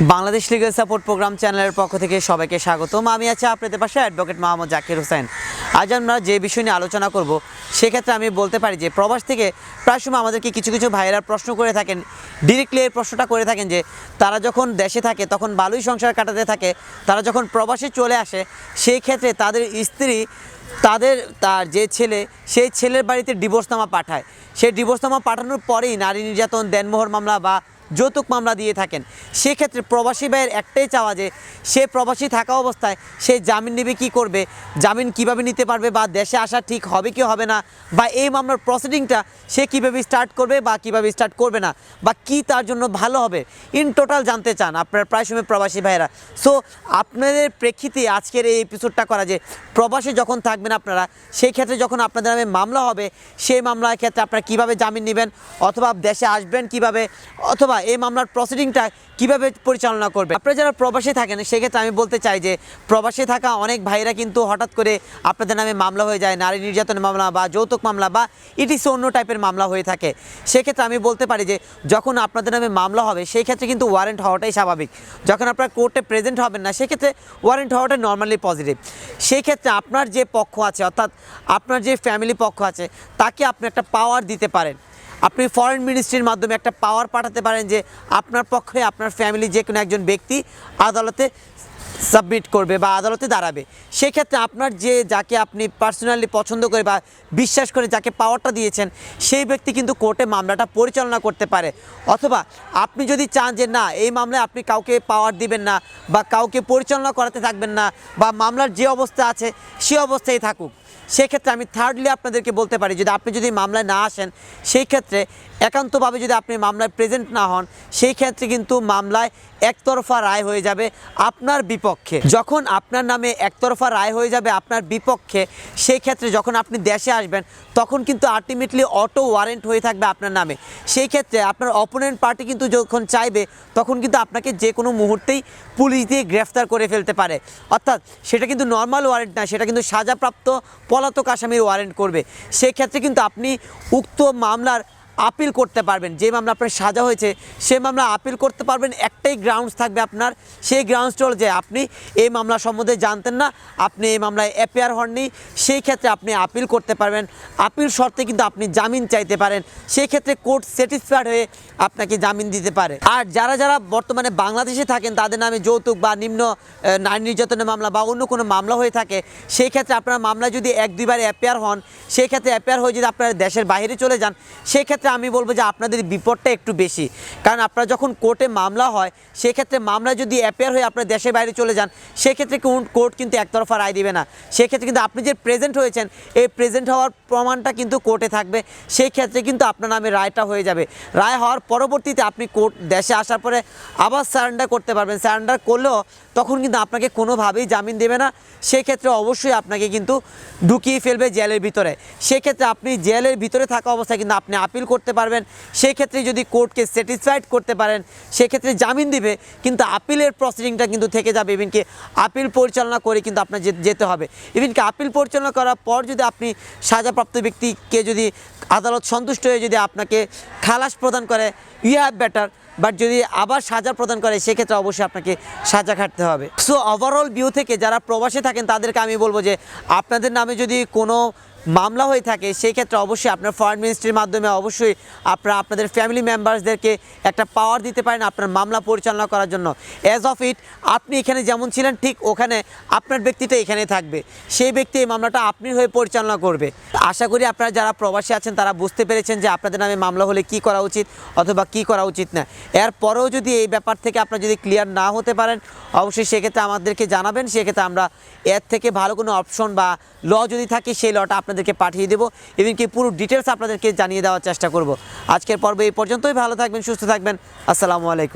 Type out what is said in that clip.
Bangladesh legal support programme চ্যানেলের পক্ষ থেকে সবাইকে স্বাগতম। আমি আছি আপনাদের পাশে অ্যাডভোকেট মোহাম্মদ জাকির হোসেন। আজ আমরা যে বিষয় নিয়ে আলোচনা করব, সেক্ষেত্রে আমি বলতে পারি যে প্রবাস থেকে প্রায় সময় আমাদেরকে কিছু কিছু ভাইয়েরা প্রশ্ন করে থাকেন ডিরেক্টলি এই প্রশ্নটা করে থাকেন যে, তারা যখন দেশে থাকে, তখন ভালোই সংসার কাটাতে থাকে, তারা যখন প্রবাসে চলে আসে, সেই ক্ষেত্রে তাদের স্ত্রী, তাদের তার যে ছেলে, সেই ছেলের বাড়িতে ডিভোর্সনামা পাঠায়। সেই ডিভোর্সনামা পাঠানোর পরেই নারী নির্যাতন, দেনমোহর মামলা বা যৌতুক মামলা দিয়ে থাকেন। সেক্ষেত্রে প্রবাসী ভাইয়ের একটাই চাওয়া যে, সে প্রবাসী থাকা অবস্থায় সে জামিন নেবে কি করবে, জামিন কীভাবে নিতে পারবে বা দেশে আসা ঠিক হবে কি হবে না, বা এই মামলার প্রসিডিংটা সে কীভাবে স্টার্ট করবে বা কীভাবে স্টার্ট করবে না, বা কি তার জন্য ভালো হবে, ইন টোটাল জানতে চান আপনার প্রায় সময় প্রবাসী ভাইয়েরা। সো, আপনাদের প্রেক্ষিতে আজকের এই এপিসোডটা করা যে, প্রবাসে যখন থাকবেন আপনারা, সেই ক্ষেত্রে যখন আপনাদের নামে মামলা হবে, সেই মামলার ক্ষেত্রে আপনারা কীভাবে জামিন নেবেন, অথবা দেশে আসবেন কীভাবে, অথবা এই মামলার প্রসিডিংটা কীভাবে পরিচালনা করবে? আপনারা যারা প্রবাসে থাকেন, সেক্ষেত্রে আমি বলতে চাই যে প্রবাসে থাকা অনেক ভাইরা কিন্তু হঠাৎ করে আপনাদের নামে মামলা হয়ে যায়, নারী নির্যাতনের মামলা বা যৌতুক মামলা বা ইটিসি অন্য টাইপের মামলা হয়ে থাকে। সেক্ষেত্রে আমি বলতে পারি যে যখন আপনাদের নামে মামলা হবে সেই ক্ষেত্রে কিন্তু ওয়ারেন্ট হওয়াটাই স্বাভাবিক। যখন আপনারা কোর্টে প্রেজেন্ট হবেন না, সেক্ষেত্রে ওয়ারেন্ট হওয়াটা নর্মালি পজিটিভ সেই ক্ষেত্রে আপনার যে পক্ষ আছে, অর্থাৎ আপনার যে ফ্যামিলি পক্ষ আছে, তাকে আপনি একটা পাওয়ার দিতে পারেন। আপনি ফরেন মিনিস্ট্রির মাধ্যমে একটা পাওয়ার পাঠাতে পারেন যে আপনার পক্ষে আপনার ফ্যামিলি যে কোনো একজন ব্যক্তি আদালতে সাবমিট করবে বা আদালতে দাঁড়াবে। সেক্ষেত্রে আপনার যে, যাকে আপনি পার্সোনালি পছন্দ করে বা বিশ্বাস করে যাকে পাওয়ারটা দিয়েছেন, সেই ব্যক্তি কিন্তু কোর্টে মামলাটা পরিচালনা করতে পারে। অথবা আপনি যদি চান যে না, এই মামলায় আপনি কাউকে পাওয়ার দিবেন না বা কাউকে পরিচালনা করাতে থাকবেন না বা মামলার যে অবস্থা আছে, সে অবস্থায় থাকুক। সেক্ষেত্রে আমি থার্ডলি আপনাদেরকে বলতে পারি, যদি আপনি যদি মামলায় না আসেন সেই ক্ষেত্রে একান্তভাবে যদি আপনি মামলায় প্রেজেন্ট না হন সেই ক্ষেত্রে কিন্তু মামলায় একতরফা রায় হয়ে যাবে আপনার বিপক্ষে। যখন আপনার নামে একতরফা রায় হয়ে যাবে আপনার বিপক্ষে সেই ক্ষেত্রে যখন আপনি দেশে আসবেন, তখন কিন্তু আলটিমেটলি অটো ওয়ারেন্ট হয়ে থাকবে আপনার নামে। সেই ক্ষেত্রে আপনার অপোনেন্ট পার্টি কিন্তু যখন চাইবে, তখন কিন্তু আপনাকে যে কোনো মুহূর্তেই পুলিশ দিয়ে গ্রেফতার করে ফেলতে পারে। অর্থাৎ সেটা কিন্তু নর্মাল ওয়ারেন্ট না, সেটা কিন্তু সাজাপ্রাপ্ত পলাতক আসামির ওয়ারেন্ট করবে। সেক্ষেত্রে কিন্তু আপনি উক্ত মামলার আপিল করতে পারবেন। যে মামলা আপনার সাজা হয়েছে, সে মামলা আপিল করতে পারবেন। একটাই গ্রাউন্ডস থাকবে আপনার। সেই গ্রাউন্ডসটা হলো যে আপনি এই মামলা সম্বন্ধে জানতেন না, আপনি এই মামলায় অ্যাপিয়ার হননি, সেই ক্ষেত্রে আপনি আপিল করতে পারবেন। আপিল শর্তে কিন্তু আপনি জামিন চাইতে পারেন। সেই ক্ষেত্রে কোর্ট স্যাটিসফাইড হয়ে আপনাকে জামিন দিতে পারে। আর যারা যারা বর্তমানে বাংলাদেশে থাকেন, তাদের নামে যৌতুক বা নিম্ন নারী নির্যাতনের মামলা বা অন্য কোনো মামলা হয়ে থাকে, সেই ক্ষেত্রে আপনার মামলা যদি এক, দুইবার অ্যাপিয়ার হন, সেই ক্ষেত্রে অ্যাপিয়ার হয়ে যদি আপনারা দেশের বাইরে চলে যান, সেই ক্ষেত্রে আমি বলব যে আপনাদের বিপদটা একটু বেশি। কারণ আপনারা যখন কোর্টে মামলা হয় সেই ক্ষেত্রে মামলা যদি অ্যাপিয়ার হয়ে আপনার দেশের বাইরে চলে যান, সেক্ষেত্রে কোর্ট কিন্তু একতরফা রায় দিবে না। সেক্ষেত্রে কিন্তু আপনি যে প্রেজেন্ট হয়েছেন, এই প্রেজেন্ট হওয়ার প্রমাণটা কিন্তু কোর্টে থাকবে। সেই ক্ষেত্রে কিন্তু আপনার নামে রায়টা হয়ে যাবে। রায় হওয়ার পরবর্তীতে আপনি কোর্ট দেশে আসার পরে আবার সারেন্ডার করতে পারবেন। সারেন্ডার করলেও তখন কিন্তু আপনাকে কোনোভাবেই জামিন দেবে না। সেক্ষেত্রে অবশ্যই আপনাকে কিন্তু ঢুকিয়ে ফেলবে জেলের ভিতরে। সেক্ষেত্রে আপনি জেলের ভিতরে থাকা অবস্থায় কিন্তু আপনি আপিল করতে পারবেন। সেই ক্ষেত্রে যদি কোর্টকে স্যাটিসফাইড করতে পারেন, সেক্ষেত্রে জামিন দিবে, কিন্তু আপিলের প্রসিডিংটা কিন্তু থেকে যাবে। ইভিনকি আপিল পরিচালনা করে কিন্তু আপনার যেতে হবে। ইভিনকি আপিল পরিচালনা করার পর যদি আপনি সাজাপ্রাপ্ত ব্যক্তিকে যদি আদালত সন্তুষ্ট হয়ে যদি আপনাকে খালাস প্রদান করে ইউ হ্যাভ বেটার বাট যদি আবার সাজা প্রদান করে, সেক্ষেত্রে অবশ্যই আপনাকে সাজা খাটতে হবে। সো ওভারঅল ভিউ থেকে যারা প্রবাসে থাকেন, তাদেরকে আমি বলব যে, আপনাদের নামে যদি কোনো মামলা হয়ে থাকে, সেই ক্ষেত্রে অবশ্যই আপনার ফরেন মিনিস্ট্রির মাধ্যমে অবশ্যই আপনারা আপনাদের ফ্যামিলি মেম্বার্সদেরকে একটা পাওয়ার দিতে পারেন আপনার মামলা পরিচালনা করার জন্য। অ্যাজ অফ ইট আপনি এখানে যেমন ছিলেন, ঠিক ওখানে আপনার ব্যক্তিটা এখানে থাকবে। সেই ব্যক্তি এই মামলাটা আপনি হয়ে পরিচালনা করবে। আশা করি আপনারা যারা প্রবাসী আছেন, তারা বুঝতে পেরেছেন যে আপনাদের নামে মামলা হলে কি করা উচিত অথবা কি করা উচিত না। এরপরেও যদি এই ব্যাপার থেকে আপনারা যদি ক্লিয়ার না হতে পারেন, অবশ্যই সেক্ষেত্রে আমাদেরকে জানাবেন। সেক্ষেত্রে আমরা এর থেকে ভালো কোনো অপশন বা ল যদি থাকে, সেই লটা আপনাদেরকে পাঠিয়ে দেবো। এমনকি পুরো ডিটেলস আপনাদেরকে জানিয়ে দেওয়ার চেষ্টা করব। আজকের পর্ব এই পর্যন্তই। ভালো থাকবেন, সুস্থ থাকবেন। আসসালামু আলাইকুম।